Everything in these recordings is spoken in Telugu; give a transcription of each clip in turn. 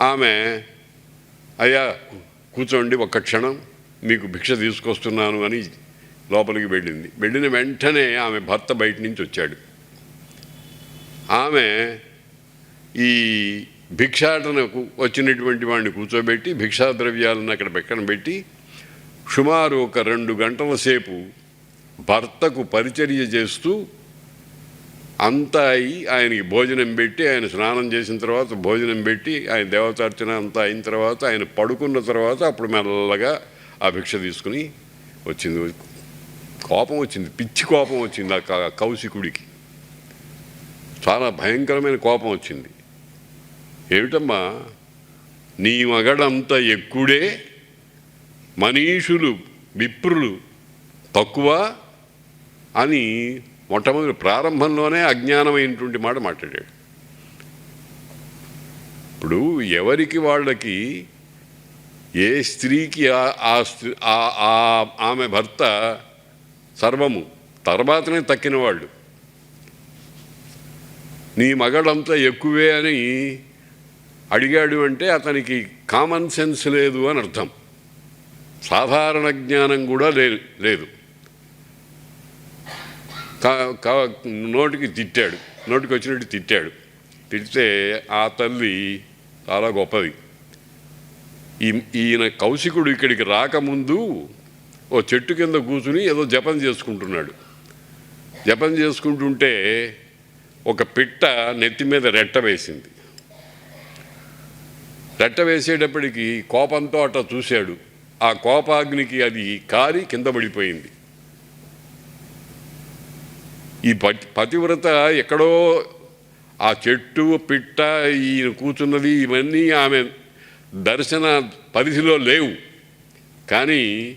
ఆమె అయ్యా కూర్చోండి ఒక్క క్షణం మీకు భిక్ష తీసుకొస్తున్నాను అని లోపలికి వెళ్ళింది. వెళ్ళిన వెంటనే ఆమె భర్త బయట నుంచి వచ్చాడు. ఆమె ఈ భిక్షాటనకు వచ్చినటువంటి వాడిని కూర్చోబెట్టి భిక్షా ద్రవ్యాలను అక్కడ పక్కన పెట్టి సుమారు ఒక రెండు గంటల సేపు భర్తకు పరిచర్య చేస్తూ అంతా అయి ఆయనకి భోజనం పెట్టి ఆయన స్నానం చేసిన తర్వాత భోజనం పెట్టి ఆయన దేవతార్చన అంతా అయిన తర్వాత ఆయన పడుకున్న తర్వాత అప్పుడు మెల్లగా ఆ భిక్ష తీసుకుని వచ్చింది. కోపం వచ్చింది. పిచ్చి కోపం వచ్చింది ఆ క- కౌశికుడికి. చాలా భయంకరమైన కోపం వచ్చింది. ఏమిటమ్మా? నీ మగడంత ఎక్కుడే మనీషులు విప్రులు తక్కువ అని మొట్టమొదటి ప్రారంభంలోనే అజ్ఞానమైనటువంటి మాట మాట్లాడాడు. ఇప్పుడు ఎవరికి వాళ్ళకి ఏ స్త్రీకి ఆ- ఆ స్త్రీ ఆ- ఆమె భర్త సర్వము తర్వాతనే తక్కిన వాళ్ళు. నీ మగడంతా ఎక్కువే అని అడిగాడు అంటే అతనికి కామన్ సెన్స్ లేదు అని అర్థం. సాధారణ జ్ఞానం కూడా లేదు లేదు. నోటికి తిట్టాడు. నోటికి వచ్చినట్టు తిట్టాడు. తిడితే ఆ తల్లి చాలా గొప్పది. ఈ ఈయన కౌశికుడు ఇక్కడికి రాకముందు ఓ చెట్టు కింద కూర్చుని ఏదో జపం చేసుకుంటున్నాడు. జపం చేసుకుంటుంటే ఒక పిట్ట నెత్తి మీద రెట్ట వేసింది. రెట్ట వేసేటప్పటికి కోపంతో అట్లా చూశాడు. ఆ కోపాగ్నికి అది కారి కింద పడిపోయింది. ఈ పతి పతివ్రత ఎక్కడో ఆ చెట్టు పిట్ట ఈయన కూర్చున్నది ఇవన్నీ ఆమె దర్శన పరిధిలో లేవు. కానీ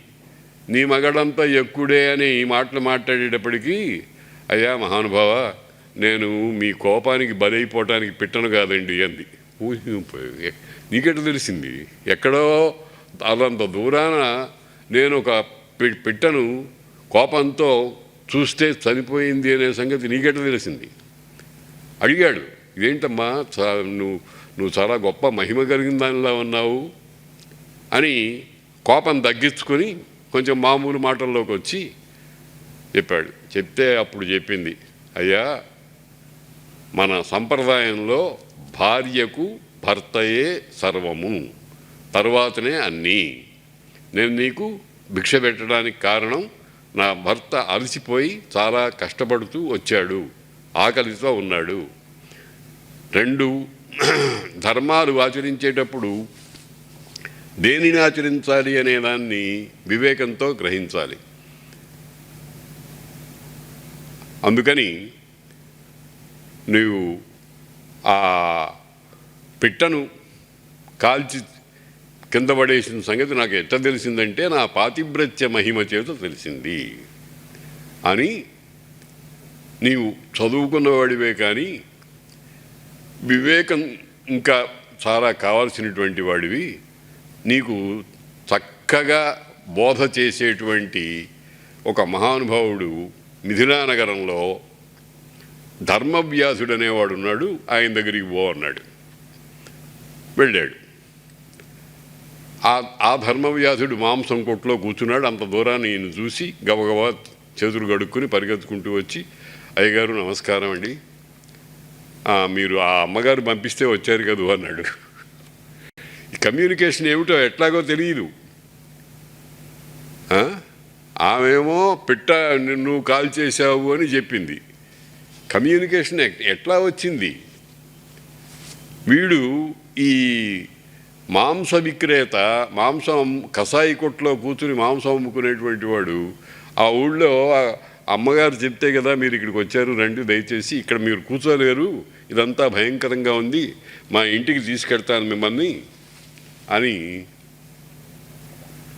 నీ మగడంతా ఎక్కుడే అని ఈ మాటలు మాట్లాడేటప్పటికీ అయ్యా మహానుభావ నేను మీ కోపానికి బలైపోవటానికి పిట్టను కాదండి అంది. ఊహిపోయి నీకెట్లా తెలిసింది? ఎక్కడో అదంత దూరాన నేను ఒక పిట్టను కోపంతో చూస్తే చనిపోయింది అనే సంగతి నీకెట్లా తెలిసింది? అడిగాడు. ఇదేంటమ్మా? నువ్వు నువ్వు చాలా గొప్ప మహిమ కలిగిన దానిలా ఉన్నావు అని కోపం తగ్గించుకొని కొంచెం మామూలు మాటల్లోకి వచ్చి చెప్పాడు. చెప్తే అప్పుడు చెప్పింది. అయ్యా మన సంప్రదాయంలో భార్యకు భర్తయే సర్వము. తర్వాతనే అన్నీ. నేను నీకు భిక్ష పెట్టడానికి కారణం నా భర్త అలసిపోయి చాలా కష్టపడుతూ వచ్చాడు. ఆకలితో ఉన్నాడు. రెండు ధర్మాలు ఆచరించేటప్పుడు దేనిని ఆచరించాలి అనే దాన్ని వివేకంతో గ్రహించాలి. అందుకని నువ్వు ఆ పిట్టను కాల్చి కింద పడేసిన సంగతి నాకు ఎట్లా తెలిసిందంటే నా పాతిభ్రత్య మహిమ చేత తెలిసింది. అని నీవు చదువుకున్నవాడివే కానీ వివేకం ఇంకా చాలా కావాల్సినటువంటి వాడివి నీకు చక్కగా బోధ చేసేటువంటి ఒక మహానుభావుడు మిథిలానగరంలో ధర్మవ్యాసుడు అనేవాడు ఉన్నాడు ఆయన దగ్గరికి పో అన్నాడు. వెళ్ళాడు. ఆ ఆ మాంసం కొట్లో కూర్చున్నాడు. అంత దూరాన్ని ఈయన చూసి గబగబా చేతులు గడుక్కుని పరిగెత్తుకుంటూ వచ్చి అయ్యగారు నమస్కారం అండి. మీరు ఆ అమ్మగారు పంపిస్తే వచ్చారు కదూ? అన్నాడు. ఈ కమ్యూనికేషన్ ఏమిటో ఎట్లాగో తెలియదు ఆమెమో పిట్ట నువ్వు కాల్ చేసావు అని చెప్పింది. కమ్యూనికేషన్ ఎట్లా వచ్చింది? వీడు ఈ మాంస విక్రేత మాంసం కసాయి కొట్లో కూర్చుని మాంసం అమ్ముకునేటువంటి వాడు ఆ ఊళ్ళో అమ్మగారు చెప్తే కదా మీరు ఇక్కడికి వచ్చారు రండి దయచేసి ఇక్కడ మీరు కూర్చోలేరు ఇదంతా భయంకరంగా ఉంది మా ఇంటికి తీసుకెళ్తాను మిమ్మల్ని అని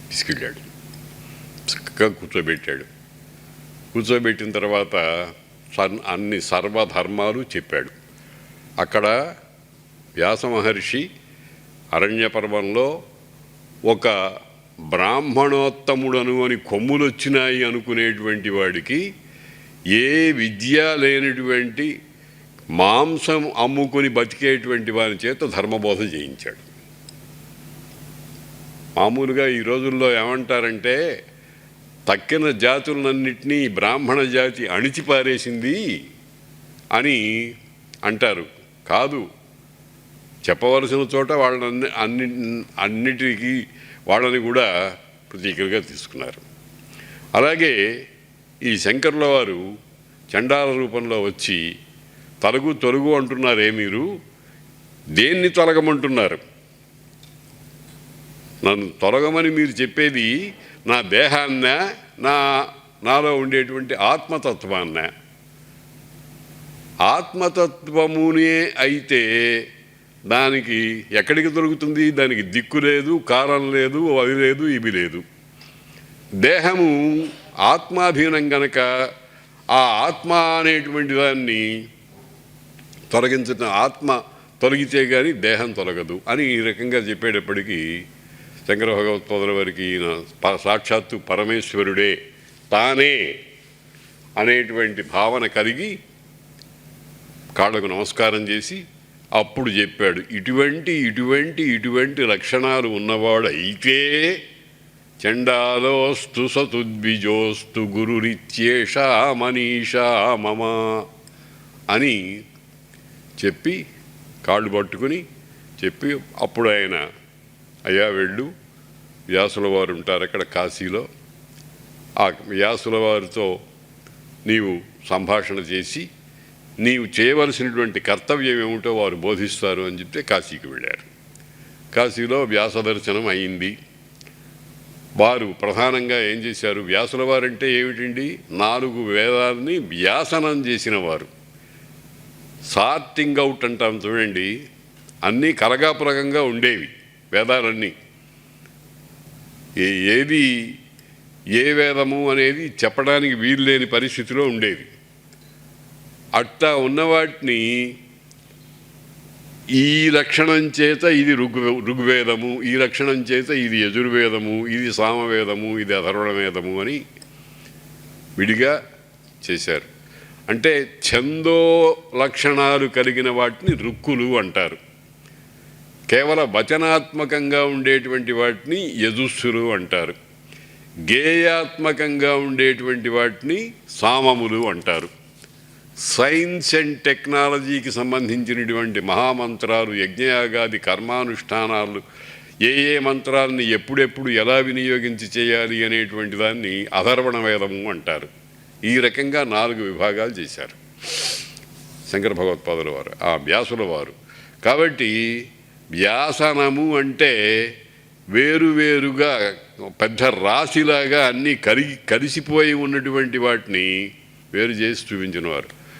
తీసుకెళ్ళాడు. చక్కగా కూర్చోబెట్టాడు. కూర్చోబెట్టిన తర్వాత సన్- అన్ని సర్వధర్మాలు చెప్పాడు. అక్కడ వ్యాస మహర్షి అరణ్య పర్వంలో ఒక బ్రాహ్మణోత్తముడను అని కొమ్ములు వచ్చినాయి అనుకునేటువంటి వాడికి ఏ విద్య లేనటువంటి మాంసం అమ్ముకొని బతికేటువంటి వారి చేత ధర్మబోధ చేయించాడు. మామూలుగా ఈ రోజుల్లో ఏమంటారంటే తక్కిన జాతులన్నింటినీ బ్రాహ్మణ జాతి అణిచిపారేసింది అని అంటారు. కాదు చెప్పవలసిన చోట వాళ్ళని అన్ని అన్నిటికీ వాళ్ళని కూడా ప్రతీకలుగా తీసుకున్నారు. అలాగే ఈ శంకర్ల వారు చండాల రూపంలో వచ్చి తలుగు తొలుగు అంటున్నారే మీరు దేన్ని తొలగమంటున్నారు? నన్ను తొలగమని మీరు చెప్పేది నా దేహాన్న నా నాలో ఉండేటువంటి ఆత్మతత్వాన్న. ఆత్మతత్వమునే అయితే దానికి ఎక్కడికి దొరుకుతుంది? దానికి దిక్కు లేదు కారణం లేదు అది లేదు ఇవి లేదు. దేహము ఆత్మాధీనం గనక ఆ ఆత్మ అనేటువంటి దాన్ని తొలగించటం ఆత్మ తొలగితే కానీ దేహం తొలగదు అని ఈ రకంగా చెప్పేటప్పటికీ శంకర భగవత్పాదుల వారికి ఈయన సాక్షాత్తు పరమేశ్వరుడే తానే అనేటువంటి భావన కలిగి కాళ్ళకు నమస్కారం చేసి అప్పుడు చెప్పాడు ఇటువంటి ఇటువంటి ఇటువంటి లక్షణాలు ఉన్నవాడు అయితే చండాలోస్తు సతుద్విజోస్తు గురురిత్యేష మనీషా మమ అని చెప్పి కాళ్ళు పట్టుకుని చెప్పి అప్పుడు ఆయన అయ్యా వెళ్ళు వ్యాసుల వారు ఉంటారు అక్కడ కాశీలో. ఆ వ్యాసుల వారితో నీవు సంభాషణ చేసి నీవు చేయవలసినటువంటి కర్తవ్యం ఏమిటో వారు బోధిస్తారు అని చెప్తే కాశీకి వెళ్ళారు. కాశీలో వ్యాస దర్శనం అయింది. వారు ప్రధానంగా ఏం చేశారు? వ్యాసుల వారంటే ఏమిటండి? నాలుగు వేదాలని వ్యాసనం చేసిన వారు. సార్టింగ్ అవుట్ అంటాం చూడండి. అన్నీ కలగాపులగంగా ఉండేవి వేదాలన్నీ. ఏది ఏ వేదము అనేది చెప్పడానికి వీలు లేని పరిస్థితిలో ఉండేది. అట్టా ఉన్నవాటిని ఈ లక్షణం చేత ఇది ఋగ్వే ఋగ్వేదము ఈ లక్షణం చేత ఇది యజుర్వేదము ఇది సామవేదము ఇది అధర్వణవేదము అని విడిగా చేశారు. అంటే ఛందో లక్షణాలు కలిగిన వాటిని రుక్కులు అంటారు. కేవల వచనాత్మకంగా ఉండేటువంటి వాటిని యజుస్సులు అంటారు. గేయాత్మకంగా ఉండేటువంటి వాటిని సామములు అంటారు. సైన్స్ అండ్ టెక్నాలజీకి సంబంధించినటువంటి మహామంత్రాలు యజ్ఞయాగాది కర్మానుష్ఠానాలు ఏ ఏ మంత్రాలని ఎప్పుడెప్పుడు ఎలా వినియోగించి చేయాలి అనేటువంటి దాన్ని అధర్వణ వేదము అంటారు. ఈ రకంగా నాలుగు విభాగాలు చేశారు. శంకర భగవత్పాదుల వారు ఆ వ్యాసుల వారు. కాబట్టి వ్యాసనము అంటే వేరువేరుగా పెద్ద రాశిలాగా అన్నీ కరిగి కలిసిపోయి ఉన్నటువంటి వాటిని వేరు చేసి చూపించిన వారు.